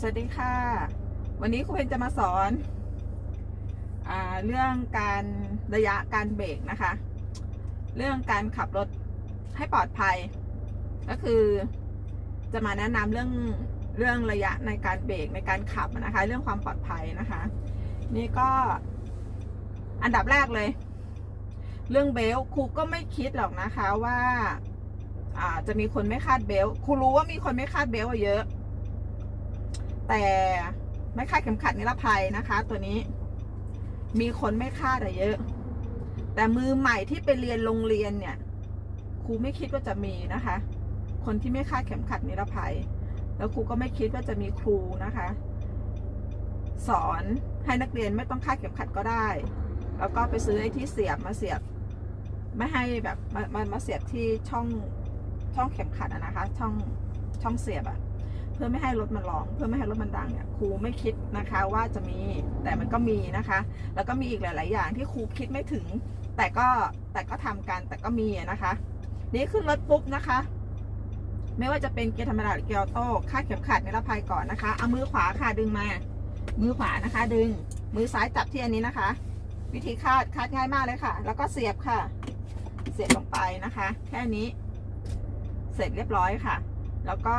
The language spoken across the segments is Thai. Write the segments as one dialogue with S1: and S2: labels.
S1: สวัสดีค่ะ วันนี้ครูเพนจะมาสอนอเรื่องการระยะการเบรกนะคะ เรื่องการขับรถให้ปลอดภัย ก็คือจะมาแนะนำเรื่องเรื่องระยะในการเบรกในการขับนะคะ เรื่องความปลอดภัยนะคะ นี่ก็อันดับแรกเลย เรื่องเบลต์ครูก็ไม่คิดหรอกนะคะว่าจะมีคนไม่คาดเบลต์ครูรู้ว่ามีคนไม่คาดเบลต์เยอะ แต่ไม่คาดเข็มขัดนิรภัยนะคะ ตัวนี้มีคนไม่คาดอะเยอะ แต่มือใหม่ที่ไปเรียนโรงเรียนเนี่ยครูไม่คิดว่าจะมีนะคะ คนที่ไม่คาดเข็มขัดนิรภัย แล้วครูก็ไม่คิดว่าจะมีครูนะคะ สอนให้นักเรียนไม่ต้องคาดเข็มขัดก็ได้ แล้วก็ไปซื้อไอ้ที่เสียบมาเสียบ ไม่ให้แบบมามามาเสียบที่ช่องช่องเข็มขัดอะนะคะ ช่องช่องเสียบอะ เพื่อไม่ให้รถมันร้อง เพื่อไม่ให้รถมันดังเนี่ยครูไม่คิดนะคะว่าจะมีแต่มันก็มีนะคะ แล้วก็มีอีกหลาย ๆ อย่างที่ครูคิดไม่ถึง แต่ก็แต่ก็ทำกันแต่ก็มีนะคะ นี่ขึ้นรถปุ๊บนะคะ ไม่ว่าจะเป็นเกียร์ธรรมดาหรือเกียร์ออโต้คาดเข็มขัดนิรภัยก่อนนะคะเอามือขวาค่ะดึงมา มือขวานะคะ ดึง มือซ้ายจับที่อันนี้นะคะ วิธีคาดคาดง่ายมากเลยค่ะ แล้วก็เสียบค่ะ เสียบลงไปนะคะ แค่นี้ เสร็จเรียบร้อยค่ะแล้วก็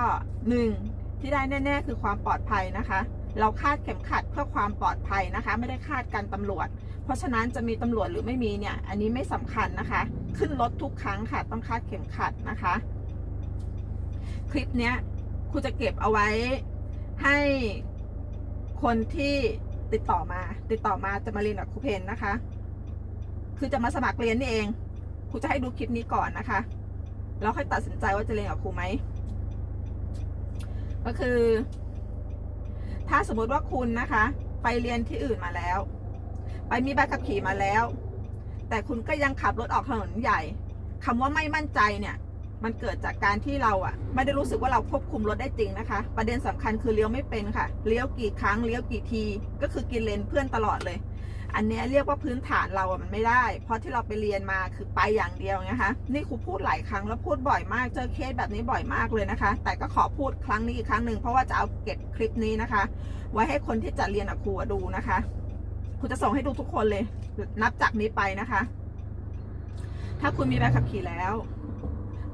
S1: หนึ่ง ที่ได้แน่ ๆ คือความปลอดภัยนะคะ เราคาดเข็มขัดเพื่อความปลอดภัยนะคะ ไม่ได้คาดกันตำรวจ เพราะฉะนั้นจะมีตำรวจหรือไม่มีเนี่ย อันนี้ไม่สำคัญนะคะ ขึ้นรถทุกครั้งค่ะ ต้องคาดเข็มขัดนะคะ คลิปเนี้ยครูจะเก็บเอาไว้ให้คนที่ติดต่อมา ติดต่อมาจะมาเรียนกับครูเพนนะคะ คือจะมาสมัครเรียนนี่เองครูจะให้ดูคลิปนี้ก่อนนะคะ แล้วค่อยตัดสินใจว่าจะเรียนกับครูไหม ก็คือ ถ้าสมมติว่าคุณนะคะ ไปเรียนที่อื่นมาแล้ว ไปมีใบขับขี่มาแล้ว แต่คุณก็ยังขับรถออกถนนใหญ่คำว่าไม่มั่นใจเนี่ย มันเกิดจากการที่เราอะไม่ได้รู้สึกว่าเราควบคุมรถได้จริงนะคะ ประเด็นสำคัญคือเลี้ยวไม่เป็นค่ะ เลี้ยวกี่ครั้งเลี้ยวกี่ที ก็คือกินเลนเพื่อนตลอดเลย อันเนี้ยเรียกว่าพื้นฐานเราอะมันไม่ได้ เพราะที่เราไปเรียนมาคือไปอย่างเดียวนะคะนี่ครูพูดหลายครั้งแล้วพูดบ่อยมากเจอเคสแบบนี้บ่อยมากเลยนะคะ แต่ก็ขอพูดครั้งนี้อีกครั้งหนึ่งเพราะว่าจะเอาเก็บคลิปนี้นะคะ ไว้ให้คนที่จะเรียนกับครูดูนะคะครูจะส่งให้ดูทุกคนเลย นับจากนี้ไปนะคะ ถ้าคุณมีใบขับขี่แล้ว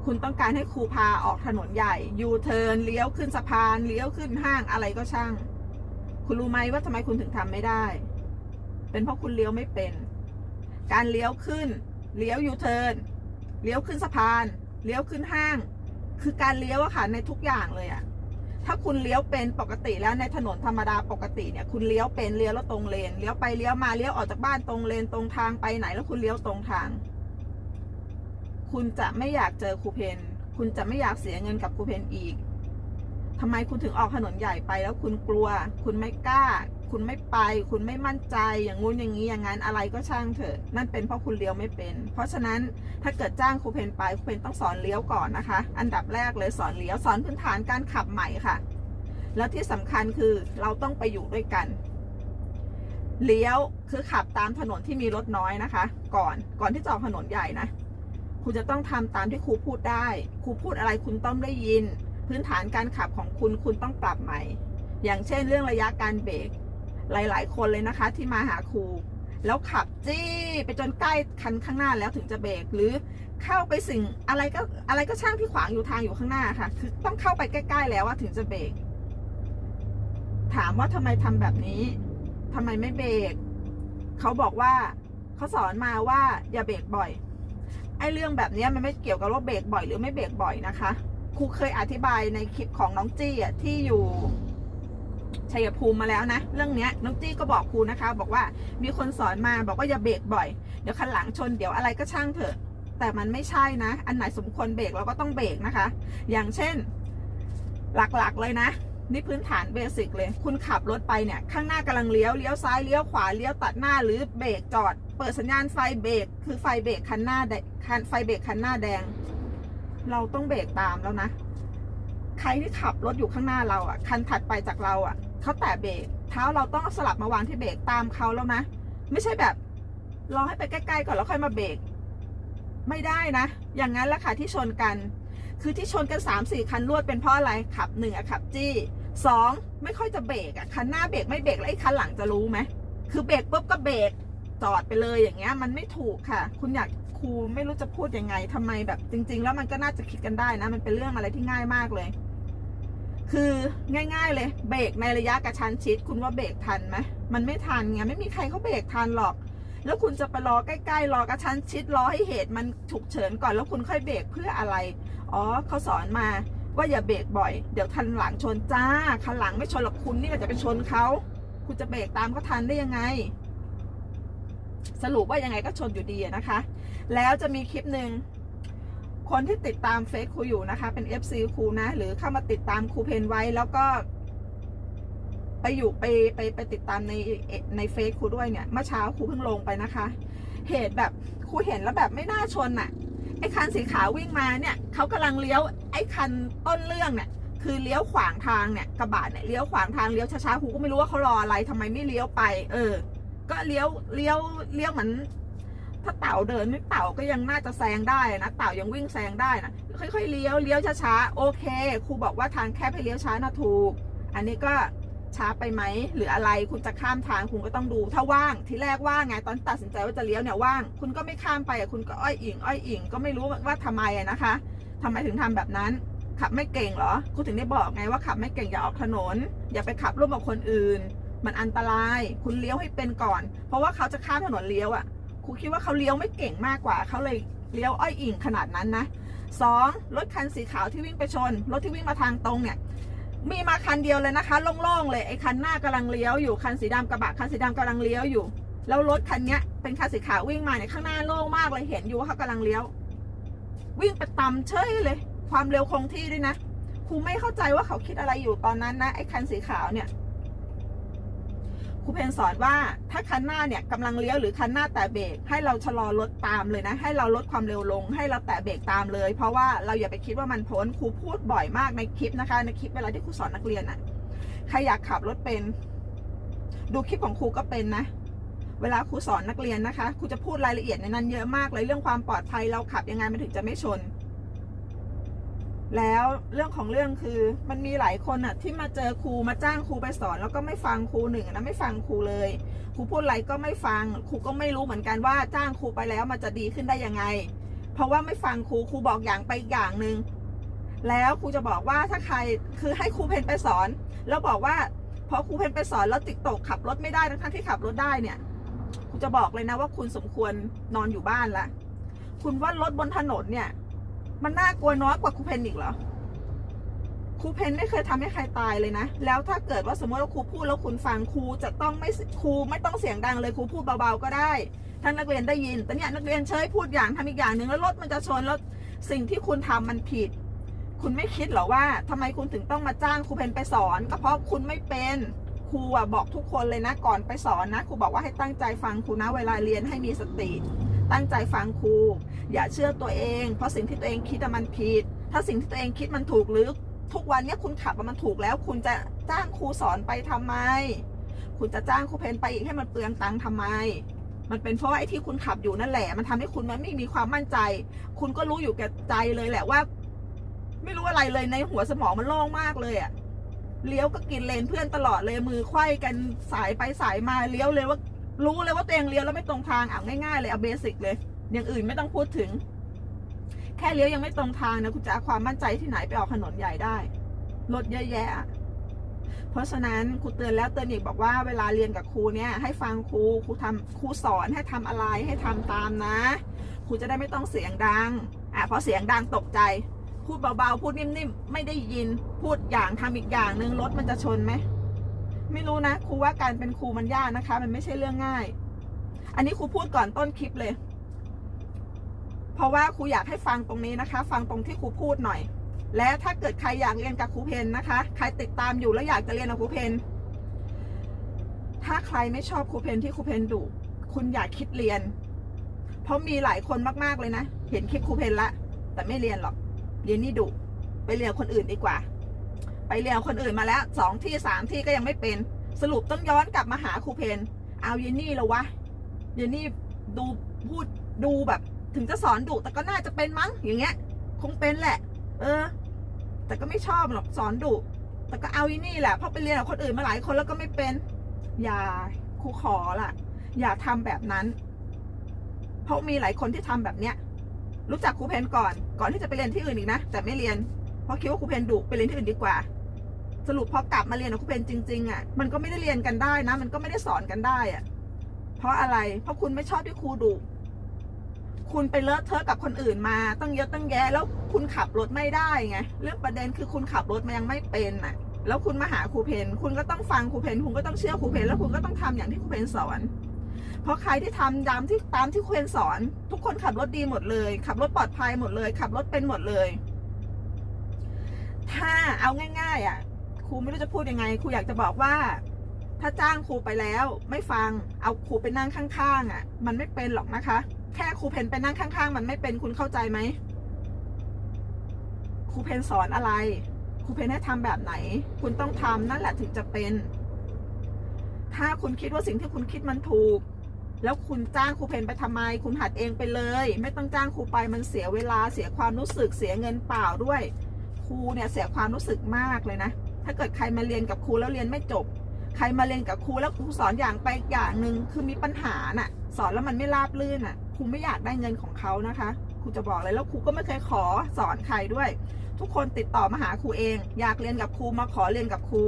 S1: คุณต้องการให้ครูพาออกถนนใหญ่ยูเทิร์นเลี้ยวขึ้นสะพาน เลี้ยวขึ้นห้างอะไรก็ช่าง คุณรู้ไหมว่าทำไมคุณถึงทำไม่ได้ เป็นเพราะคุณเลี้ยวไม่เป็น การเลี้ยวขึ้น เลี้ยวยูเทิร์น เลี้ยวขึ้นสะพาน เลี้ยวขึ้นห้าง คือการเลี้ยวอะค่ะในทุกอย่างเลยอะถ้าคุณเลี้ยวเป็นปกติแล้วในถนนธรรมดาปกติเนี่ยคุณเลี้ยวเป็นเลี้ยวแล้วตรงเลน เลี้ยวไปเลี้ยวมาเลี้ยวออกจากบ้านตรงเลนตรงทางไปไหนแล้วคุณเลี้ยวตรงทาง คุณจะไม่อยากเจอครูเพนคุณจะไม่อยากเสียเงินกับครูเพนอีกทำไมคุณถึงออกถนนใหญ่ไปแล้วคุณกลัว คุณไม่กล้าคุณไม่ไป คุณไม่มั่นใจ อย่างงู้นอย่างนี้อย่างนั้นอะไรก็ช่างเถอะ นั่นเป็นเพราะคุณเลี้ยวไม่เป็น เพราะฉะนั้นถ้าเกิดจ้างครูเพนไปครูเพนต้องสอนเลี้ยวก่อนนะคะ อันดับแรกเลยสอนเลี้ยวสอนพื้นฐานการขับใหม่ค่ะ แล้วที่สำคัญคือเราต้องไปอยู่ด้วยกันเลี้ยวคือขับตามถนนที่มีรถน้อยนะคะ ก่อนก่อนที่จะออกถนนใหญ่นะคุณจะต้องทำตามที่ครูพูดได้ ครูพูดอะไรคุณต้องได้ยิน พื้นฐานการขับของคุณคุณต้องปรับใหม่ อย่างเช่นเรื่องระยะการเบรก หลาย ๆ คนเลยนะคะที่มาหาครูแล้วขับจี้ไปจนใกล้คันข้างหน้าแล้วถึงจะเบรกหรือเข้าไปสิ่งอะไรก็อะไรก็ช่างที่ขวางอยู่ทางอยู่ข้างหน้าค่ะ คือต้องเข้าไปใกล้ ๆ แล้วว่าถึงจะเบรกถามว่าทำไมทำแบบนี้ทำไมไม่เบรกเขาบอกว่าเขาสอนมาว่าอย่าเบรกบ่อยไอ้เรื่องแบบนี้มันไม่เกี่ยวกับว่าเบรกบ่อยหรือไม่เบรกบ่อยนะคะครูเคยอธิบายในคลิปของน้องจี้อะที่อยู่ ชัยภูมิมาแล้วนะ เรื่องเนี้ยน้องจี้ก็บอกครูนะคะ บอกว่ามีคนสอนมาบอกว่าอย่าเบรกบ่อย เดี๋ยวคันหลังชนเดี๋ยวอะไรก็ช่างเถอะ แต่มันไม่ใช่นะ อันไหนสมควรเบรกเราก็ต้องเบรกนะคะ อย่างเช่น หลักๆเลยนะ นี่พื้นฐานเบสิกเลย คุณขับรถไปเนี่ย ข้างหน้ากำลังเลี้ยวเลี้ยวซ้ายเลี้ยวขวาเลี้ยวตัดหน้าหรือเบรกจอด เปิดสัญญาณไฟเบรกคือไฟเบรกคันหน้าแดงคันไฟเบรกคันหน้าแดง เราต้องเบรกตามแล้วนะ ใครที่ขับรถอยู่ข้างหน้าเราอะ คันถัดไปจากเราอะเขาแตะเบรกเท้าเราต้องสลับมาวางที่เบรกตามเขาแล้วนะ ไม่ใช่แบบรอให้ไปใกล้ๆก่อนแล้วค่อยมาเบรกไม่ได้นะ อย่างนั้นแหละค่ะที่ชนกัน คือที่ชนกัน3ามสี่คันรวดเป็นเพราะอะไรขับหนึ่งอะขับจี้สองไม่ค่อยจะเบรกอะคันหน้าเบรกไม่เบรกแล้วไอ้คันหลังจะรู้ไหมคือเบรกปุ๊บก็เบรกจอดไปเลยอย่างเงี้ย มันไม่ถูกค่ะ คุณอยากครูไม่รู้จะพูดยังไงทำไมแบบจริง ๆ แล้วมันก็น่าจะคิดกันได้นะ มันเป็นเรื่องอะไรที่ง่ายมากเลย คือง่าย ๆ เลยเบรกในระยะกระชั้นชิด คุณว่าเบรกทันไหมมันไม่ทันไงไม่มีใครเขาเบรกทันหรอก แล้วคุณจะไปรอใกล้ๆรอกระชั้นชิดรอให้เหตุมันฉุกเฉินก่อนแล้วคุณค่อยเบรกเพื่ออะไรอ๋อเขาสอนมาว่าอย่าเบรกบ่อย เดี๋ยวคันหลังชนจ้าคันหลังไม่ชนหรอกคุณนี่ก็จะไปชนเขาคุณจะเบรกตามเขาทันได้ยังไง สรุปว่ายังไงก็ชนอยู่ดีนะคะ แล้วจะมีคลิปหนึ่ง คนที่ติดตามเฟซครูอยู่นะคะ เป็น FC ครูนะ หรือเข้ามาติดตามครูเพนไว้แล้วก็ ไปอยู่ไปไปไปติดตามในในเฟซครูด้วยเนี่ยเมื่อเช้าครูเพิ่งลงไปนะคะ เหตุแบบครูเห็นแล้วแบบไม่น่าชนน่ะไอ้คันสีขาววิ่งมาเนี่ยเขากำลังเลี้ยวไอ้คันต้นเรื่องเนี่ยคือเลี้ยวขวางทางเนี่ยกระบะเนี่ยเลี้ยวขวางทางเลี้ยวช้าๆครูก็ไม่รู้ว่าเขารออะไรทำไมไม่เลี้ยวไป เออ ก็เลี้ยวเลี้ยวเลี้ยวเหมือน ถ้าเต่าเดินไม่เต่าก็ยังน่าจะแซงได้นะ เต่ายังวิ่งแซงได้นะค่อยๆเลี้ยวเลี้ยวช้าๆโอเคครูบอกว่าทางแคบให้เลี้ยวช้านะถูก อันนี้ก็ช้าไปไหมหรืออะไรคุณจะข้ามทางคุณก็ต้องดู ถ้าว่างที่แรกว่างไงตอนตัดสินใจว่าจะเลี้ยวเนี่ยว่าง คุณก็ไม่ข้ามไปคุณก็อ้อยอิงอ้อยอิงก็ไม่รู้ว่าทำไมนะคะทำไมถึงทำแบบนั้น ขับไม่เก่งเหรอครูถึงได้บอกไงว่าขับไม่เก่งอย่าออกถนน อย่าไปขับร่วมกับคนอื่น มันอันตราย คุณเลี้ยวให้เป็นก่อน เพราะว่าเขาจะข้ามถนนเลี้ยวอะ ครูคิดว่าเขาเลี้ยวไม่เก่งมากกว่า เขาเลยเลี้ยวอ้อยอิงขนาดนั้นนะสองรถคันสีขาวที่วิ่งไปชน รถที่วิ่งมาทางตรงเนี่ย มีมาคันเดียวเลยนะคะ โล่งๆเลยไอ้คันหน้ากำลังเลี้ยวอยู่คันสีดำกระบะคันสีดำกำลังเลี้ยวอยู่ แล้วรถคันเนี้ยเป็นคันสีขาววิ่งมาเนี่ยข้างหน้าโล่งมากเลยเห็นอยู่ว่าเขากำลังเลี้ยว วิ่งไปตำเฉยเลย ความเร็วคงที่ด้วยนะครูไม่เข้าใจว่าเขาคิดอะไรอยู่ตอนนั้นนะไอ้คันสีขาวเนี่ย ครูเพนสอนว่าถ้าคันหน้าเนี่ยกำลังเลี้ยวหรือคันหน้าแตะเบรกให้เราชะลอรถตามเลยนะ ให้เราลดความเร็วลง ให้เราแตะเบรกตามเลย เพราะว่าเราอย่าไปคิดว่ามันพ้นครูพูดบ่อยมากในคลิปนะคะ ในคลิปเวลาที่ครูสอนนักเรียนอะใครอยากขับรถเป็น ดูคลิปของครูก็เป็นนะเวลาครูสอนนักเรียนนะคะครูจะพูดรายละเอียดในนั้นเยอะมากเลยเรื่องความปลอดภัยเราขับยังไงมันถึงจะไม่ชน แล้วเรื่องของเรื่องคือมันมีหลายคนอะที่มาเจอครูมาจ้างครูไปสอน แล้วก็ไม่ฟังครูหนึ่งนะไม่ฟังครูเลยครูพูดอะไรก็ไม่ฟังครูก็ไม่รู้เหมือนกันว่าจ้างครูไปแล้วมันจะดีขึ้นได้ยังไง เพราะว่าไม่ฟังครูครูบอกอย่างไปอย่างหนึ่งแล้วครูจะบอกว่าถ้าใครคือให้ครูเพนไปสอน แล้วบอกว่าพอครูเพนไปสอนแล้วติดตกขับรถไม่ได้ทั้งที่ขับรถได้เนี่ยครูจะบอกเลยนะว่าคุณสมควรนอนอยู่บ้านละคุณว่ารถบนถนนเนี่ย มันน่ากลัวน้อยกว่าครูเพนอีกเหรอครูเพนไม่เคยทำให้ใครตายเลยนะ แล้วถ้าเกิดว่าสมมติว่าครูพูดแล้วคุณฟังครูจะต้องไม่ครูไม่ต้องเสียงดังเลยครูพูดเบาๆก็ได้ท่านนักเรียนได้ยิน แต่เนี่ยนักเรียนเชยพูดอย่างทำอีกอย่างหนึ่งแล้วรถมันจะชนแล้วสิ่งที่คุณทำมันผิด คุณไม่คิดหรอว่าทำไมคุณถึงต้องมาจ้างครูเพนไปสอนก็เพราะคุณไม่เป็นครูอะบอกทุกคนเลยนะก่อนไปสอนนะครูบอกว่าให้ตั้งใจฟังครูนะเวลาเรียนให้มีสติ ตั้งใจฟังครู อย่าเชื่อตัวเอง เพราะสิ่งที่ตัวเองคิดมันผิด ถ้าสิ่งที่ตัวเองคิดมันถูกหรือทุกวันนี้คุณขับมันถูกแล้ว คุณจะจ้างครูสอนไปทำไม คุณจะจ้างครูเพนไปอีกให้มันเปลืองตังค์ทำไม มันเป็นเพราะว่าไอ้ที่คุณขับอยู่นั่นแหละ มันทำให้คุณมันไม่มีความมั่นใจ คุณก็รู้อยู่แก่ใจเลยแหละว่า ไม่รู้อะไรเลยในหัวสมองมันโล่งมากเลยอะเลี้ยวก็กินเลนเพื่อนตลอดเลยมือไขว้กันสายไปสายมาเลี้ยวเลยว่า รู้เลยว่าตัวเองเลี้ยวแล้วไม่ตรงทางอะง่ายๆเลยเอาเบสิกเลยอย่างอื่นไม่ต้องพูดถึง แค่เลี้ยวยังไม่ตรงทางนะคุณจะเอาความมั่นใจที่ไหนไปออกถนนใหญ่ได้รถเยอะแยะ เพราะฉะนั้นครูเตือนแล้วเตือนอีกบอกว่าเวลาเรียนกับครูเนี่ยให้ฟังครูครูทำครูสอนให้ทำอะไรให้ทำตามนะครูจะได้ไม่ต้องเสียงดังอะพอเสียงดังตกใจ พูดเบาๆ พูดนิ่มๆ ไม่ได้ยิน พูดอย่างทำอีกอย่างหนึ่งรถมันจะชนไหม ไม่รู้นะครูว่าการเป็นครูมันยากนะคะ มันไม่ใช่เรื่องง่าย อันนี้ครูพูดก่อนต้นคลิปเลย เพราะว่าครูอยากให้ฟังตรงนี้นะคะ ฟังตรงที่ครูพูดหน่อย และถ้าเกิดใครอยากเรียนกับครูเพนนะคะ ใครติดตามอยู่แล้วอยากจะเรียนกับครูเพนถ้าใครไม่ชอบครูเพนที่ครูเพนดุคุณอยากคิดเรียน เพราะมีหลายคนมากๆเลยนะ เห็นคลิปครูเพนละ แต่ไม่เรียนหรอก เรียนนี่ดุไปเรียนคนอื่นดีกว่า เรียนคนอื่นมาแล้วสองที่สามที่ก็ยังไม่เป็น สรุปต้องย้อนกลับมาหาครูเพนเอาเยนนี่แล้ววะเยนนี่ดูพูดดูแบบ ถึงจะสอนดุแต่ก็น่าจะเป็นมั้งอย่างเงี้ย คงเป็นแหละ เออ แต่ก็ไม่ชอบหรอกสอนดุแต่ก็เอาอีนี่แหละเพราะไปเรียนกับคนอื่นมาหลายคนแล้วก็ไม่เป็น อย่าครูขอล่ะ อย่าทำแบบนั้น เพราะมีหลายคนที่ทำแบบเนี้ย รู้จักครูเพนก่อน ก่อนที่จะไปเรียนที่อื่นอีกนะแต่ไม่เรียนเพราะคิดว่าครูเพนดุไปเรียนที่อื่นดีกว่า สรุปพอกลับมาเรียนกับครูเพนจริงๆอะมันก็ไม่ได้เรียนกันได้นะ มันก็ไม่ได้สอนกันได้อะเพราะอะไร เพราะคุณไม่ชอบที่ครูดุคุณไปเลอะเทอะกับคนอื่นมาตั้งเยอะตั้งแยะแล้วคุณขับรถไม่ได้ไงเรื่องประเด็นคือคุณขับรถมายังไม่เป็นอะ แล้วคุณมาหาครูเพนคุณก็ต้องฟังครูเพนคุณก็ต้องเชื่อครูเพนแล้วคุณก็ต้องทำอย่างที่ครูเพนสอน เพราะใครที่ทำตามที่ตามที่ครูเพนสอน ทุกคนขับรถดีหมดเลย ขับรถปลอดภัยหมดเลย ขับรถเป็นหมดเลย ถ้าเอาง่าย ๆ อะ ครูไม่รู้จะพูดยังไงครูอยากจะบอกว่า ถ้าจ้างครูไปแล้ว ไม่ฟังเอาครูไปนั่งข้างๆอะ มันไม่เป็นหรอกนะคะ แค่ครูเพนไปนั่งข้าง ๆ มันไม่เป็นคุณเข้าใจไหมครูเพนสอนอะไรครูเพนให้ทำแบบไหน คุณต้องทำนั่นแหละถึงจะเป็น ถ้าคุณคิดว่าสิ่งที่คุณคิดมันถูก แล้วคุณจ้างครูเพนไปทำไม คุณหัดเองไปเลย ไม่ต้องจ้างครูไปมันเสียเวลาเสียความรู้สึกเสียเงินเปล่าด้วยครูเนี่ยเสียความรู้สึกมากเลยนะ ถ้าเกิดใครมาเรียนกับครูแล้วเรียนไม่จบ ใครมาเรียนกับครูแล้วครูสอนอย่างไปอย่างหนึ่งคือมีปัญหาน่ะ สอนแล้วมันไม่ราบรื่นน่ะครูไม่อยากได้เงินของเขานะคะครูจะบอกเลยแล้วครูก็ไม่เคยขอสอนใครด้วย ทุกคนติดต่อมาหาครูเอง อยากเรียนกับครูมาขอเรียนกับครู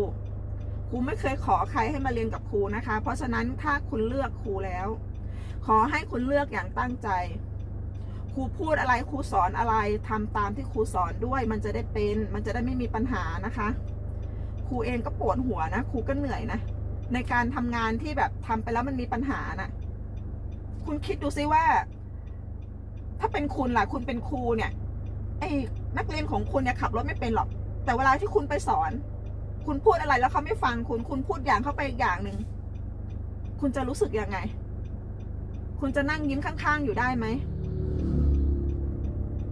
S1: ครูไม่เคยขอใครให้มาเรียนกับครูนะคะ เพราะฉะนั้นถ้าคุณเลือกครูแล้ว ขอให้คุณเลือกอย่างตั้งใจครูพูดอะไรครูสอนอะไรทำตามที่ครูสอนด้วย มันจะได้เป็น มันจะได้ไม่มีปัญหานะคะ ครูเองก็ปวดหัวนะครูก็เหนื่อยนะในการทำงานที่แบบทำไปแล้วมันมีปัญหาน่ะ คุณคิดดูซิว่า ถ้าเป็นคุณล่ะคุณเป็นครูเนี่ยไอ้นักเรียนของคุณเนี่ยขับรถไม่เป็นหรอก แต่เวลาที่คุณไปสอน คุณพูดอะไรแล้วเขาไม่ฟังคุณ คุณพูดอย่างเข้าไปอีกอย่างหนึ่งคุณจะรู้สึกยังไง คุณจะนั่งยิ้มข้างๆอยู่ได้ไหม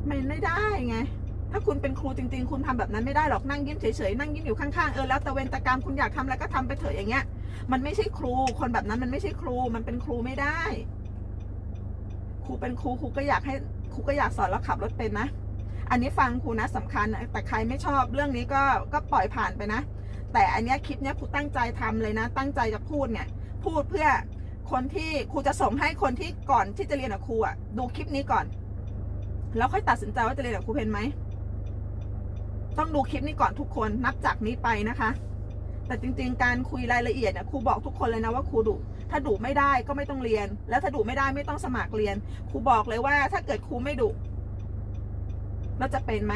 S1: ไม่ได้ไง ถ้าคุณเป็นครูจริง ๆ คุณทำแบบนั้นไม่ได้หรอกนั่งยิ้มเฉยๆนั่งยิ้มอยู่ข้างๆเออแล้วต่เวรตะกรรมคุณอยากทำอะไรก็ทำไปเถอะอย่างเงี้ย มันไม่ใช่ครู คนแบบนั้นมันไม่ใช่ครู มันเป็นครูไม่ได้ ครูเป็นครูครูก็อยากให้ครูก็อยากสอนแล้วขับรถเป็นนะอันนี้ฟังครูนะสำคัญนะแต่ใครไม่ชอบเรื่องนี้ก็ก็ปล่อยผ่านไปนะ แต่อันนี้คลิปเนี้ยครูตั้งใจทำเลยนะ ตั้งใจจะพูดเนี่ย พูดเพื่อคนที่ครูจะส่งให้คนที่ก่อนที่จะเรียนกับครูอะดูคลิปนี้ก่อน แล้วค่อยตัดสินใจว่าจะเรียนกับครูเพนไหม ต้องดูคลิปนี้ก่อนทุกคนนับจากนี้ไปนะคะ แต่จริงๆ การคุยรายละเอียดเนี่ยครูบอกทุกคนเลยนะว่าครูดุถ้าดุไม่ได้ก็ไม่ต้องเรียน แล้วถ้าดุไม่ได้ไม่ต้องสมัครเรียนครูบอกเลยว่าถ้าเกิดครูไม่ดุเราจะเป็นไหม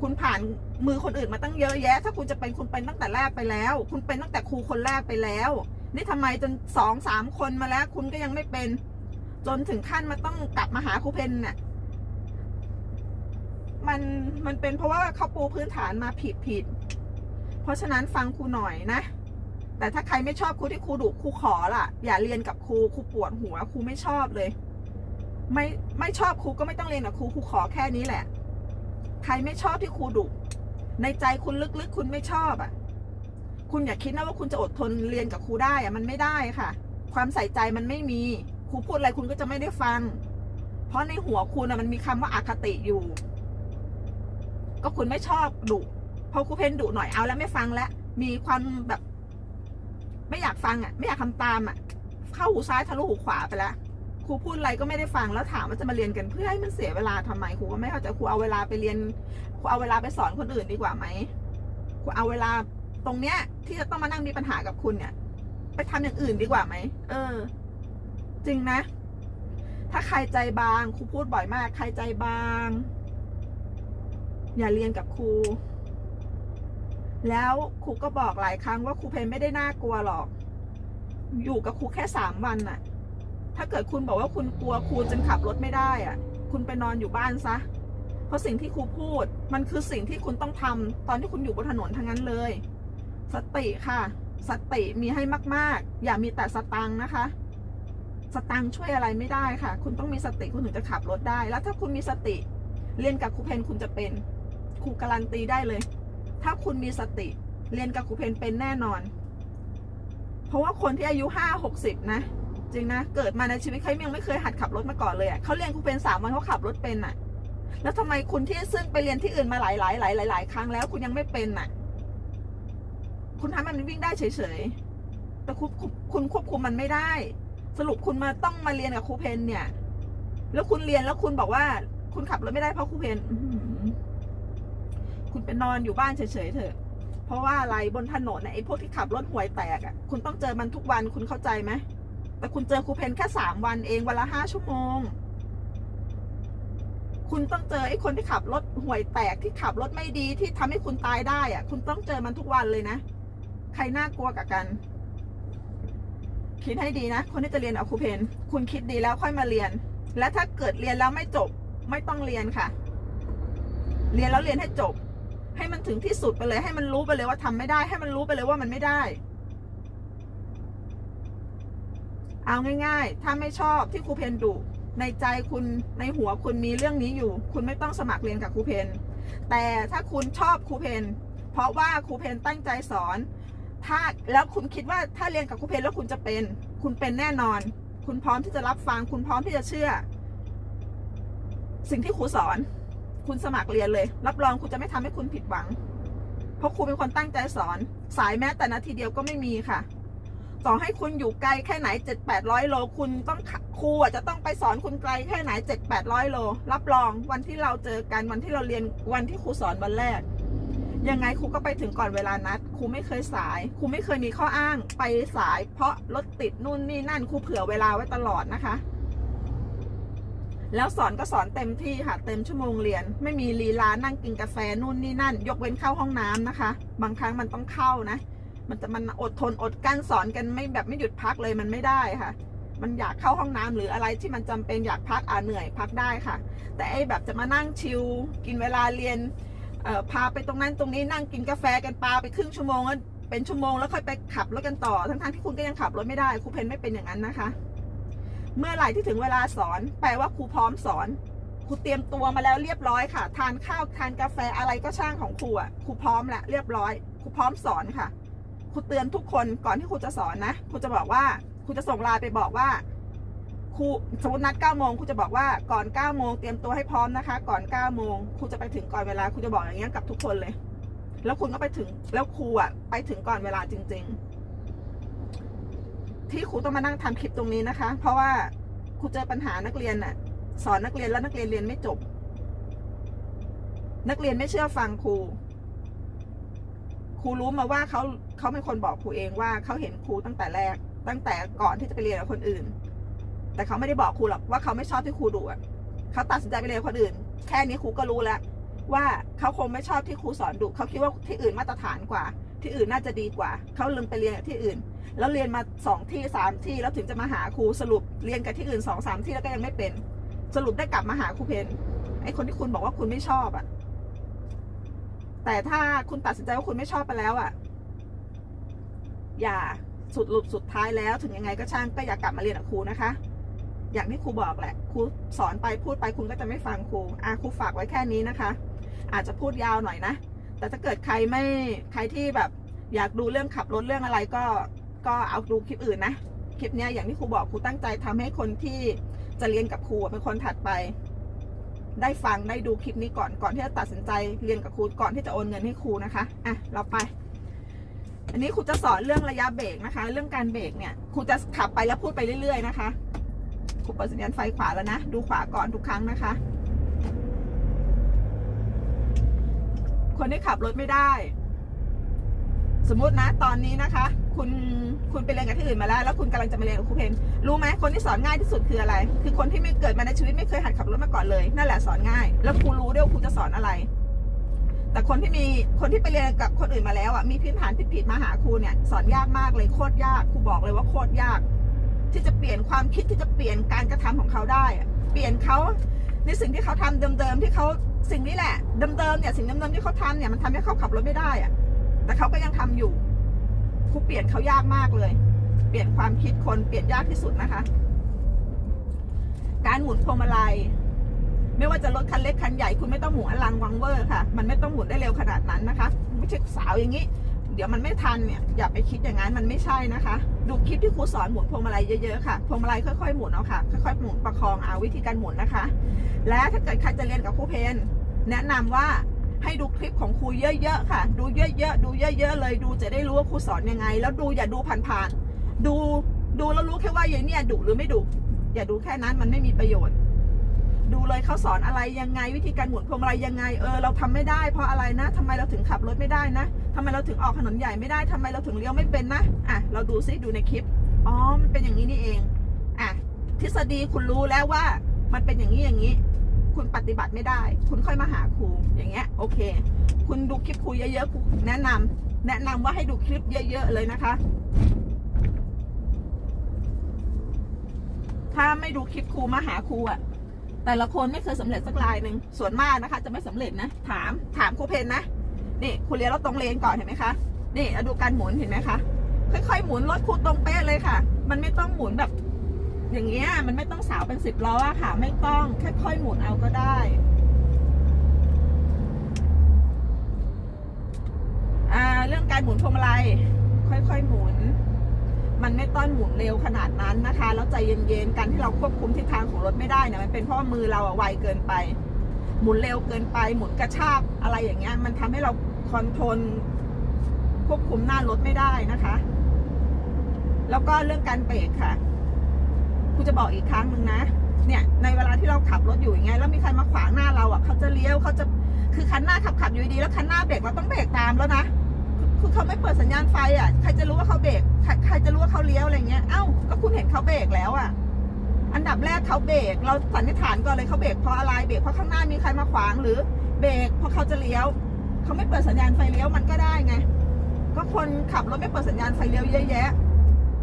S1: คุณผ่านมือคนอื่นมาตั้งเยอะแยะ ถ้าคุณจะเป็นคุณเป็นตั้งแต่แรกไปแล้ว คุณเป็นตั้งแต่ครูคนแรกไปแล้ว นี่ทำไมจนสองสามคนมาแล้ว คุณก็ยังไม่เป็น จนถึงขั้นมาต้องกลับมาหาครูเพนเนี่ย มันมันเป็นเพราะว่าเขาปูพื้นฐานมาผิดผิด เพราะฉะนั้นฟังครูหน่อยนะ แต่ถ้าใครไม่ชอบครูที่ครูดุครูขอล่ะ อย่าเรียนกับครูครูปวดหัวครูไม่ชอบเลย ไม่ไม่ชอบครูก็ไม่ต้องเรียนกับครูครูขอแค่นี้แหละ ใครไม่ชอบที่ครูดุในใจคุณลึกๆ คุณไม่ชอบอะ คุณอย่าคิดนะว่าคุณจะอดทนเรียนกับครูได้อะมันไม่ได้ค่ะ ความใส่ใจมันไม่มีครูพูดอะไรคุณก็จะไม่ได้ฟัง เพราะในหัวคุณนะมันมีคำว่าอาคติอยู่ ก็คุณไม่ชอบดุพอครูเพนดุหน่อยเอาแล้วไม่ฟังแล้วมีความแบบ ไม่อยากฟังอะ ไม่อยากทำตามอะ เข้าหูซ้ายทะลุหูขวาไปแล้วครูพูดอะไรก็ไม่ได้ฟังแล้วถามว่าจะมาเรียนกันเพื่อให้มันเสียเวลาทำไมครูก็ไม่เข้าใจครูเอาเวลาไปเรียนครูเอาเวลาไปสอนคนอื่นดีกว่าไหมครูเอาเวลาตรงเนี้ย ที่จะต้องมานั่งมีปัญหากับคุณเนี่ย ไปทำอย่างอื่นดีกว่าไหมเออ จริงนะ ถ้าใครใจบางครูพูดบ่อยมาก ใครใจบาง อย่าเรียนกับครู แล้วครูก็บอกหลายครั้งว่าครูเพนไม่ได้น่ากลัวหรอก อยู่กับครูแค่สามวันน่ะ ถ้าเกิดคุณบอกว่าคุณกลัวครูจนขับรถไม่ได้อะ คุณไปนอนอยู่บ้านซะ เพราะสิ่งที่ครูพูด มันคือสิ่งที่คุณต้องทำตอนที่คุณอยู่บนถนนทั้งนั้นเลย สติค่ะ สติมีให้มาก ๆ อย่ามีแต่สตังค์นะคะ สตังค์ช่วยอะไรไม่ได้ค่ะ คุณต้องมีสติคุณถึงจะขับรถได้ แล้วถ้าคุณมีสติเรียนกับครูเพนคุณจะเป็น ครูการันตีได้เลย ถ้าคุณมีสติเรียนกับครูเพนเป็นแน่นอน เพราะว่าคนที่อายุห้าหกสิบนะ จริงนะ เกิดมาในชีวิตเขายังไม่เคยหัดขับรถมาก่อนเลยอะเขาเรียนครูเพนสามวันเขาขับรถเป็นอะ แล้วทำไมคุณที่ซึ่งไปเรียนที่อื่นมาหลายหลายหลายหลายหลายครั้งแล้วคุณยังไม่เป็นน่ะ คุณทำมันวิ่งได้เฉยๆแต่คุณคุณควบคุมมันไม่ได้ สรุปคุณมาต้องมาเรียนกับครูเพนเนี่ย แล้วคุณเรียนแล้วคุณบอกว่า คุณขับรถไม่ได้เพราะครูเพนอื คุณไปนอนอยู่บ้านเฉยๆเถอะ เพราะว่าอะไรบนถนนน่ะไอ้พวกที่ขับรถห่วยแตกอะคุณต้องเจอมันทุกวันคุณเข้าใจไหมแต่คุณเจอครูเพนแค่สามวันเองวันละห้าชั่วโมง คุณต้องเจอไอ้คนที่ขับรถห่วยแตกที่ขับรถไม่ดีที่ทำให้คุณตายได้อะ คุณต้องเจอมันทุกวันเลยนะ ใครน่ากลัวกับกันคิดให้ดีนะ คนที่จะเรียนเอาครูเพน คุณคิดดีแล้วค่อยมาเรียน และถ้าเกิดเรียนแล้วไม่จบ ไม่ต้องเรียนค่ะ เรียนแล้วเรียนให้จบ ให้มันถึงที่สุดไปเลย ให้มันรู้ไปเลยว่าทำไม่ได้ ให้มันรู้ไปเลยว่ามันไม่ได้ เอาง่าย ๆ ถ้าไม่ชอบที่ครูเพนดุในใจคุณในหัวคุณมีเรื่องนี้อยู่ คุณไม่ต้องสมัครเรียนกับครูเพนแต่ถ้าคุณชอบครูเพนเพราะว่าครูเพนตั้งใจสอน ถ้าแล้วคุณคิดว่าถ้าเรียนกับครูเพนแล้วคุณจะเป็น คุณเป็นแน่นอน คุณพร้อมที่จะรับฟัง คุณพร้อมที่จะเชื่อ สิ่งที่ครูสอน คุณสมัครเรียนเลย รับรองคุณจะไม่ทำให้คุณผิดหวัง เพราะครูเป็นคนตั้งใจสอน สายแม้แต่นาทีเดียวก็ไม่มีค่ะ ต่อให้คุณอยู่ไกลแค่ไหนเจ็ดแปดร้อยโลคุณต้องครูอะจะต้องไปสอนคุณไกลแค่ไหนเจ็ดแปดร้อยโล รับรองวันที่เราเจอกันวันที่เราเรียนวันที่ครูสอนวันแรกยังไงครูก็ไปถึงก่อนเวลานัดครูไม่เคยสายครูไม่เคยมีข้ออ้างไปสาย เพราะรถติดนู่นนี่นั่นครูเผื่อเวลาไว้ตลอดนะคะ แล้วสอนก็สอนเต็มที่ค่ะ เต็มชั่วโมงเรียน ไม่มีลีลานั่งกินกาแฟนู่นนี่นั่น ยกเว้นเข้าห้องน้ำนะคะ บางครั้งมันต้องเข้านะ มันจะมันอดทนอดกั้นสอนกันไม่แบบไม่หยุดพักเลยมันไม่ได้ค่ะ มันอยากเข้าห้องน้ำหรืออะไรที่มันจำเป็นอยากพักอ่าเหนื่อยพักได้ค่ะ แต่ไอ้แบบจะมานั่งชิลกินเวลาเรียนเอ่อพาไปตรงนั้นตรงนี้นั่งกินกาแฟกันปาไปครึ่งชั่วโมงแล้วเป็นชั่วโมงแล้วค่อยไปขับรถกันต่อทั้งๆที่คุณก็ยังขับรถไม่ได้ครูเพนไม่เป็นอย่างนั้นนะคะ เมื่อไหร่ที่ถึงเวลาสอน แปลว่าครูพร้อมสอนครูเตรียมตัวมาแล้วเรียบร้อยค่ะ ทานข้าวทานกาแฟอะไรก็ช่างของครูอะครูพร้อมแล้วเรียบร้อยครูพร้อมสอนค่ะครูเตือนทุกคนก่อนที่ครูจะสอนนะครูจะบอกว่าครูจะส่งไลน์ไปบอกว่าครูสมมตินัด9โมงครูจะบอกว่าก่อน9โมงเตรียมตัวให้พร้อมนะคะ ก่อน9โมงครูจะไปถึงก่อนเวลาครูจะบอกอย่างเงี้ยกับทุกคนเลย แล้วคุณก็ไปถึงแล้วครูอะไปถึงก่อนเวลาจริง ๆ ที่ครูต้องมานั่งทำคลิปตรงนี้นะคะ เพราะว่าครูเจอปัญหานักเรียนน่ะสอนนักเรียนแล้วนักเรียนเรียนไม่จบ นักเรียนไม่เชื่อฟังครูครูรู้มาว่าเขาเขาเป็นคนบอกครูเองว่าเขาเห็นครูตั้งแต่แรก ตั้งแต่ก่อนที่จะไปเรียนกับคนอื่น แต่เขาไม่ได้บอกครูหรอกว่าเขาไม่ชอบที่ครูดุอะเขาตัดสินใจไปเรียนคนอื่น แค่นี้ครูก็รู้แล้วว่าเขาคงไม่ชอบที่ครูสอนดุเขาคิดว่าที่อื่นมาตรฐานกว่า ที่อื่นน่าจะดีกว่า เขาลืมไปเรียนที่อื่น แล้วเรียนมาสองที่สามที่แล้วถึงจะมาหาครูสรุปเรียนกับที่อื่นสองสามที่แล้วก็ยังไม่เป็น สรุปได้กลับมาหาครูเพนไอคนที่คุณบอกว่าคุณไม่ชอบอะแต่ถ้าคุณตัดสินใจว่าคุณไม่ชอบไปแล้วอะอย่าสุดหลุดสุดท้ายแล้ว ถึงยังไงก็ช่างก็อย่ากลับมาเรียนกับครูนะคะ อย่างที่ครูบอกแหละครูสอนไปพูดไปคุณก็จะไม่ฟังครูอะครูฝากไว้แค่นี้นะคะ อาจจะพูดยาวหน่อยนะ แต่ถ้าเกิดใครไม่ใครที่แบบ อยากดูเรื่องขับรถเรื่องอะไรก็ก็เอาดูคลิปอื่นนะ คลิปเนี้ยอย่างที่ครูบอกครูตั้งใจทำให้คนที่จะเรียนกับครูเป็นคนถัดไป ได้ฟังได้ดูคลิปนี้ก่อนก่อนที่จะตัดสินใจเรียนกับครูก่อนที่จะโอนเงินให้ครูนะคะอะเราไป อันนี้ครูจะสอนเรื่องระยะเบรกนะคะ เรื่องการเบรกเนี่ยครูจะขับไปแล้วพูดไปเรื่อยๆนะคะครูเปิดสัญญาณไฟขวาแล้วนะ ดูขวาก่อนทุกครั้งนะคะ คนที่ขับรถไม่ได้ สมมตินะ ตอนนี้นะคะ คุณคุณไปเรียนกับที่อื่นมาแล้ว แล้วคุณกำลังจะมาเรียนกับครูเพนรู้ไหมคนที่สอนง่ายที่สุดคืออะไร คือคนที่ไม่เกิดมาในชีวิตไม่เคยหัดขับรถมาก่อนเลยนั่นแหละสอนง่าย แล้วครูรู้ด้วยว่าครูจะสอนอะไร แต่คนที่มีคนที่ไปเรียนกับคนอื่นมาแล้วอะมีพื้นฐานผิดๆมาหาครูเนี่ยสอนยากมากเลยโคตรยากครูบอกเลยว่าโคตรยาก ที่จะเปลี่ยนความคิดที่จะเปลี่ยนการกระทำของเขาได้ เปลี่ยนเขาในสิ่งที่เขาทำเดิมๆที่เขา สิ่งนี้แหละเดิมๆเนี่ยสิ่งเดิมๆที่เขาทำเนี่ยมันทำให้เขาขับรถไม่ได้อะแต่เขาก็ยังทำอยู่ครูเปลี่ยนเขายากมากเลย เปลี่ยนความคิดคนเปลี่ยนยากที่สุดนะคะ การหมุนพวงมาลัยไม่ว่าจะรถคันเล็กคันใหญ่คุณไม่ต้องหมุนอลังวังเวอร์ค่ะ มันไม่ต้องหมุนได้เร็วขนาดนั้นนะคะ ไม่ใช่สาวอย่างนี้ เดี๋ยวมันไม่ทันเนี่ยอย่าไปคิดอย่างนั้นมันไม่ใช่นะคะ ดูคลิปที่ครูสอนหมุนพวงมาลัยเยอะๆค่ะพวงมาลัยค่อยๆหมุนเอาค่ะค่อยๆหมุนประคองเอาวิธีการหมุนนะคะ และถ้าเกิดใครจะเรียนกับครูเพนแนะนำว่าให้ดูคลิปของครูเยอะๆค่ะ ดูเยอะๆดูเยอะ ๆ เลยดูจะได้รู้ว่าครูสอนยังไง แล้วดูอย่าดูผ่านๆดูดูแล้วรู้แค่ว่ายายเนี่ยดุหรือไม่ดุอย่าดูแค่นั้นมันไม่มีประโยชน์ ดูเลยเขาสอนอะไรยังไง วิธีการหมุนพวงมาลัยยังไงเออเราทำไม่ได้เพราะอะไรนะทำไมเราถึงขับรถไม่ได้นะทำไมเราถึงออกถนนใหญ่ไม่ได้ทำไมเราถึงเลี้ยวไม่เป็นนะอะเราดูซิดูในคลิปอ๋อมันเป็นอย่างนี้นี่เองอะทฤษฎีคุณรู้แล้วว่ามันเป็นอย่างนี้อย่างนี้ คุณปฏิบัติไม่ได้ คุณค่อยมาหาครูอย่างเงี้ยโอเค คุณดูคลิปครูเยอะๆครูแนะนำแนะนำว่าให้ดูคลิปเยอะๆเลยนะคะถ้าไม่ดูคลิปครูมาหาครูอะ แต่ละคนไม่เคยสำเร็จสักรายหนึ่งส่วนมากนะคะ จะไม่สำเร็จนะ ถามถามครูเพนนะนี่ครูเรียนรถตรงเลนก่อนเห็นไหมคะนี่เอาดูการหมุนเห็นไหมคะค่อยๆหมุนรถครูตรงเป๊ะเลยค่ะ มันไม่ต้องหมุนแบบ อย่างเงี้ยมันไม่ต้องสาวเป็นสิบล้อค่ะ ไม่ต้องค่อยๆหมุนเอาก็ได้อ่าเรื่องการหมุนพวงมาลัยค่อยๆหมุน มันไม่ต้องหมุนเร็วขนาดนั้นนะคะ แล้วใจเย็นๆ การที่เราควบคุมทิศทางของรถไม่ได้เนี่ยมันเป็นเพราะมือเราอะไวเกินไป หมุนเร็วเกินไป หมุนกระชากอะไรอย่างเงี้ย มันทำให้เราคอนโทรลควบคุมหน้ารถไม่ได้นะคะ แล้วก็เรื่องการเบรกค่ะครูจะบอกอีกครั้งหนึ่งนะ เนี่ย ในเวลาที่เราขับรถอยู่อย่างเงี้ยแล้วมีใครมาขวางหน้าเราอะเขาจะเลี้ยวเขาจะคือคันหน้าขับขับอยู่ดีแล้วคันหน้าเบรกเราต้องเบรกตามแล้วนะ คือเขาไม่เปิดสัญญาณไฟอะ ใครจะรู้ว่าเขาเบรกใครใครจะรู้ว่าเขาเลี้ยวอะไรเงี้ย เอ้า ก็คุณเห็นเขาเบรกแล้วอะ อันดับแรกเขาเบรก เราสันนิษฐานก่อนเลยเขาเบรกเพราะอะไร เบรกเพราะข้างหน้ามีใครมาขวางหรือ เบรกเพราะเขาจะเลี้ยว เขาไม่เปิดสัญญาณไฟเลี้ยวมันก็ได้ไง ก็คนขับรถไม่เปิดสัญญาณไฟเลี้ยวเยอะแยะ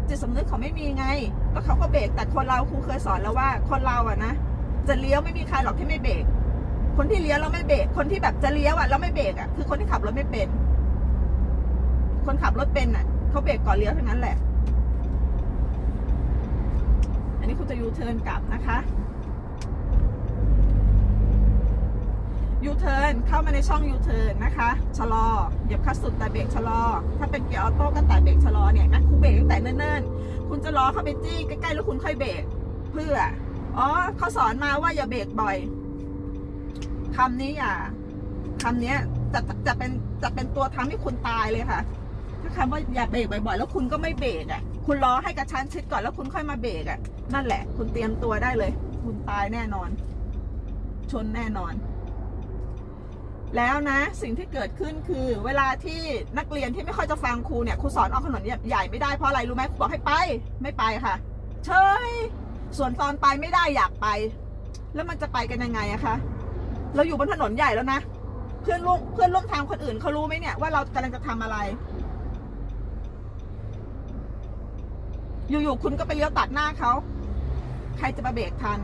S1: จิตสำนึกเขาไม่มีไง ก็เขาก็เบรก แต่คนเราครูเคยสอนแล้วว่า คนเราอะนะ จะเลี้ยวไม่มีใครหรอกที่ไม่เบรก คนที่เลี้ยวแล้วไม่เบรก คนที่แบบจะเลี้ยวอะแล้วไม่เบรกอะ คือคนที่ขับรถไม่เป็น คนขับรถเป็นอะเขาเบรกก่อนเลี้ยวทั้งนั้นแหละ อันนี้คุณจะยูเทิร์นกลับนะคะยูเทิร์นเข้ามาในช่องยูเทิร์นนะคะชะลอเหยียบคลัตช์สุดแต่เบรกชะลอ ถ้าเป็นเกียร์ออโต้ก็แต่เบรกชะลอเนี่ยนะคุณเบรกตั้งแต่เนิ่นๆคุณจะรอเข้าไปจี้ใกล้ๆแล้วคุณค่อยเบรกเพื่ออ๋อเขาสอนมาว่าอย่าเบรกบ่อยคำนี้อย่าคำนี้จะจะเป็นจะเป็นตัวทำให้คุณตายเลยค่ะ ถ้าคำว่าอย่าเบรกบ่อยๆ แล้วคุณก็ไม่เบรกอะ คุณรอให้กระชั้นชิดก่อนแล้วคุณค่อยมาเบรกอะ นั่นแหละ คุณเตรียมตัวได้เลย คุณตายแน่นอน ชนแน่นอน แล้วนะ สิ่งที่เกิดขึ้นคือ เวลาที่นักเรียนที่ไม่ค่อยจะฟังครูเนี่ย ครูสอนออกถนนใหญ่ไม่ได้เพราะอะไรรู้ไหมครูบอกให้ไป ไม่ไปค่ะ เฉย ส่วนตอนไปไม่ได้อยากไป แล้วมันจะไปกันยังไงอะคะ เราอยู่บนถนนใหญ่แล้วนะ เพื่อนร่วมเพื่อนร่วมทางคนอื่นเขารู้ไหมเนี่ยว่าเรากำลังจะทำอะไร อยู่ๆคุณก็ไปเลี้ยวตัดหน้าเขา ใครจะมาเบรกทัน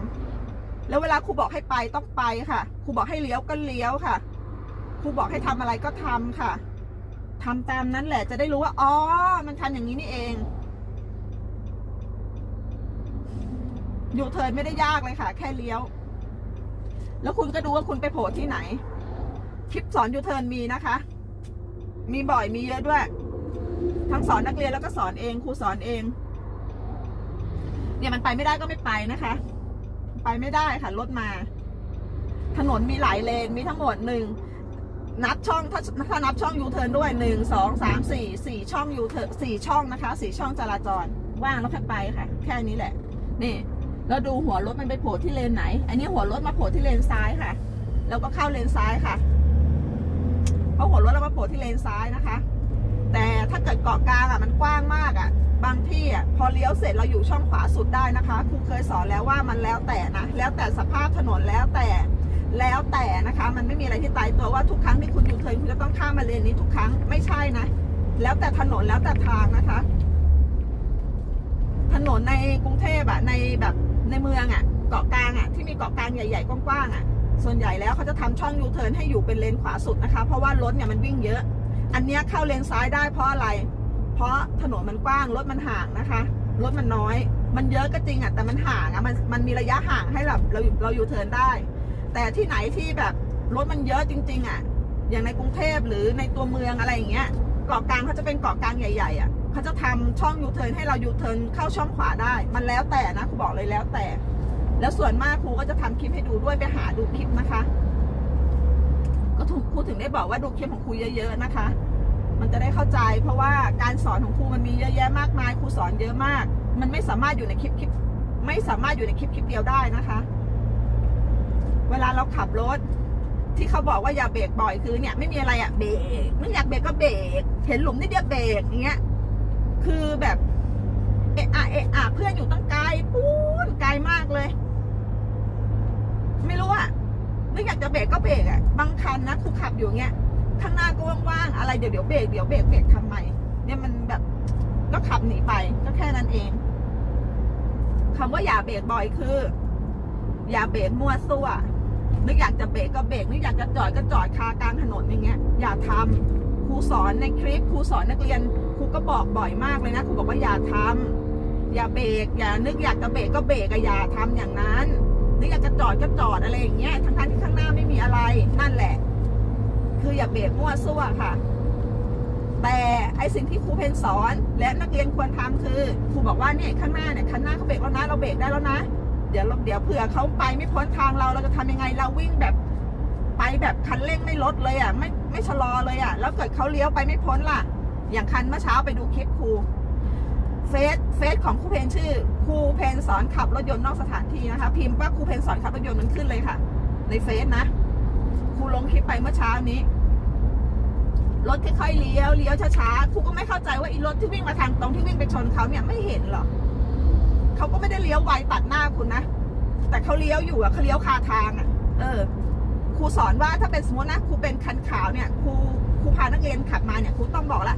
S1: แล้วเวลาครูบอกให้ไปต้องไปค่ะครูบอกให้เลี้ยวก็เลี้ยวค่ะครูบอกให้ทำอะไรก็ทำค่ะทำตามนั้นแหละจะได้รู้ว่าอ๋อมันทำอย่างนี้นี่เอง อยู่เทินไม่ได้ยากเลยค่ะ แค่เลี้ยว แล้วคุณก็ดูว่าคุณไปโผล่ที่ไหน คลิปสอนยูเทินมีนะคะ มีบ่อยมีเยอะด้วย ทั้งสอนนักเรียนแล้วก็สอนเองครูสอนเอง เนี่ยมันไปไม่ได้ก็ไม่ไปนะคะ ไปไม่ได้ค่ะรถมา ถนนมีหลายเลนมีทั้งหมดหนึ่งนับช่องถ้าถ้านับช่องยูเทิร์นด้วยหนึ่งสองสามสี่สี่ช่องยูเทิร์นสี่ช่องนะคะสี่ช่องจราจร ว่างแล้วแค่ไปค่ะ แค่นี้แหละ นี่แล้วดูหัวรถมันไปโผล่ที่เลนไหน อันนี้หัวรถมาโผล่ที่เลนซ้ายค่ะ แล้วก็เข้าเลนซ้ายค่ะเพราะหัวรถเรามาโผล่ที่เลนซ้ายนะคะ แต่ถ้าเกิดเกาะกลางอะมันกว้างมากอะ บางที่อะพอเลี้ยวเสร็จเราอยู่ช่องขวาสุดได้นะคะครูเคยสอนแล้วว่ามันแล้วแต่นะ แล้วแต่สภาพถนนแล้วแต่แล้วแต่นะคะ มันไม่มีอะไรที่ตายตัวว่าทุกครั้งที่คุณอยู่เทิร์นคุณจะต้องข้ามมาเลนนี้ทุกครั้งไม่ใช่นะ แล้วแต่ถนนแล้วแต่ทางนะคะ ถนนในกรุงเทพอะในแบบในเมืองอะเกาะกลางอะที่มีเกาะกลางใหญ่ๆกว้างๆอะส่วนใหญ่แล้วเขาจะทำช่องยูเทิร์นให้อยู่เป็นเลนขวาสุดนะคะ เพราะว่ารถเนี่ยมันวิ่งเยอะ อันเนี้ยเข้าเลนซ้ายได้เพราะอะไร เพราะถนนมันกว้างรถมันห่างนะคะ รถมันน้อย มันเยอะก็จริงอะแต่มันห่างอะมันมันมีระยะห่างให้แบบเราเราอยู่เทินได้ แต่ที่ไหนที่แบบรถมันเยอะจริง ๆอะอย่างในกรุงเทพหรือในตัวเมืองอะไรอย่างเงี้ยเกาะกลางเขาจะเป็นเกาะกลางใหญ่ๆอะเขาจะทำช่องยูเทิร์นให้เรายูเทิร์นเข้าช่องขวาได้ มันแล้วแต่นะครูบอกเลยแล้วแต่ แล้วส่วนมากครูก็จะทำคลิปให้ดูด้วยไปหาดูคลิปนะคะ ก็ถูกครูถึงได้บอกว่าดูคลิปของครูเยอะๆนะคะ มันจะได้เข้าใจ เพราะว่าการสอนของครูมันมีเยอะแยะมากมายครูสอนเยอะมาก มันไม่สามารถอยู่ในคลิปคลิปไม่สามารถอยู่ในคลิปคลิปเดียวได้นะคะ เวลาเราขับรถที่เขาบอกว่าอย่าเบรกบ่อยคือเนี่ยไม่มีอะไรอะเบรกไม่อยากเบรกก็เบรกเห็นหลุมนิดเดียวเบรกอย่างเงี้ย คือแบบเอะอะเอะอะเพื่อนอยู่ตั้งไกลปูนไกลมากเลย ไม่รู้อะ นึกอยากจะเบรกก็เบรกอะบางคันนะครูขับอยู่เงี้ยข้างหน้าก็ว่างๆอะไรเดี๋ยวเดี๋ยวเบรกเดี๋ยวเบรกเบรกทำไมเนี่ยมันแบบก็ขับหนีไปก็แค่นั้นเองคำว่าอย่าเบรกบ่อยคือ อย่าเบรกมั่วซั่วนึกอยากจะเบรกก็เบรกนึกอยากจะจอดก็จอดคากลางถนนอย่างเงี้ย อย่าทำครูสอนในคลิปครูสอนนักเรียนครูก็บอกบ่อยมากเลยนะครูบอกว่าอย่าทำอย่าเบรกอย่านึกอยากจะเบรกก็เบรกอะอย่าทำอย่างนั้น นึกอยากจะจอดก็จอดอะไรอย่างเงี้ยทั้งๆที่ข้างหน้าไม่มีอะไรนั่นแหละ คืออย่าเบรกมั่วซั่วค่ะ แต่ไอสิ่งที่ครูเพนสอนและนักเรียนควรทำคือครูบอกว่าเนี่ยข้างหน้าเนี่ยคันหน้าเขาเบรกแล้วนะเราเบรกได้แล้วนะเดี๋ยวเราเดี๋ยวเผื่อเขาไปไม่พ้นทางเราเราจะทำยังไงเราวิ่งแบบไปแบบคันเร่งไม่ลดเลยอะไม่ไม่ชะลอเลยอะ แล้วเกิดเขาเลี้ยวไปไม่พ้นล่ะ อย่างคันเมื่อเช้าไปดูคลิปครู เฟซเฟซของครูเพนชื่อครูเพนสอนขับรถยนต์นอกสถานที่นะคะ พิมพ์ว่าครูเพนสอนขับรถยนต์มันขึ้นเลยค่ะ ในเฟซนะครูลงคลิปไปเมื่อเช้านี้รถค่อยๆเลี้ยวเลี้ยวช้าๆครูก็ไม่เข้าใจว่าอีรถที่วิ่งมาทางตรงที่วิ่งไปชนเขาเนี่ยไม่เห็นหรอเขาก็ไม่ได้เลี้ยวไวตัดหน้าคุณนะแต่เขาเลี้ยวอยู่อะเขาเลี้ยวคาทางอะเออครูสอนว่าถ้าเป็นสมมตินะครูเป็นคันขาวเนี่ยครูครูพานักเรียนขับมาเนี่ยครูต้องบอกละ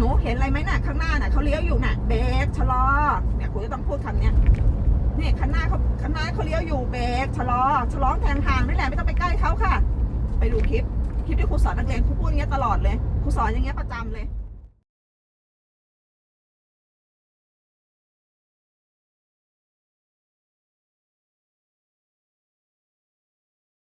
S1: หนูเห็นอะไรไหมน่ะ ข้างหน้าน่ะเขาเลี้ยวอยู่น่ะเบรกชะลอเนี่ยคุณจะต้องพูดคำเนี้ยนี่ข้างหน้าเขาข้างหน้าเขาเลี้ยวอยู่เบรกชะลอชะลอแทงทางนี่แหละไม่ต้องไปใกล้เขาค่ะ ไปดูคลิปคลิปที่ครูสอนนักเรียนครูพูดอย่างเงี้ยตลอดเลยครูสอนอย่างเงี้ยประจำเลย